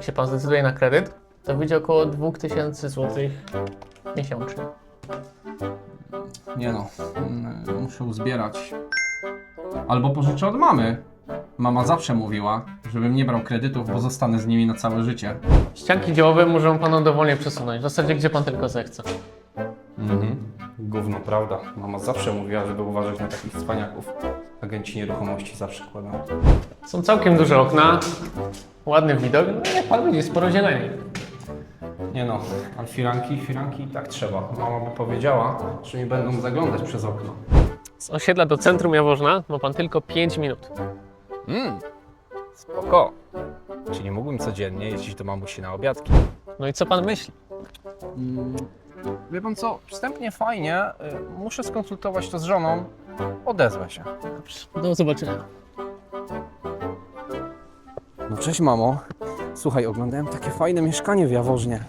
jak się pan zdecyduje na kredyt, to wyjdzie około 2000 zł miesięcznie. Nie no, mm, muszę uzbierać. Albo pożyczę od mamy. Mama zawsze mówiła, żebym nie brał kredytów, bo zostanę z nimi na całe życie. Ścianki działowe możemy panu dowolnie przesunąć, w zasadzie gdzie pan tylko zechce. Mhm. Gówno, prawda. Mama zawsze mówiła, żeby uważać na takich cwaniaków. Agenci nieruchomości zawsze kładą. Są całkiem duże okna, ładny widok, no jak pan widzi, sporo zieleni. Nie no, ale firanki, firanki i tak trzeba. Mama by powiedziała, że mi będą zaglądać przez okno. Z osiedla do centrum Jaworzna ma pan tylko 5 minut. Mmm, spoko. Czyli mógłbym codziennie jeździć do mamusi na obiadki. No i co pan myśli? Mm, Wie pan co, wstępnie fajnie, y, muszę skonsultować to z żoną, odezwę się. Do zobaczenia. No cześć mamo. Słuchaj, oglądałem takie fajne mieszkanie w Jaworznie.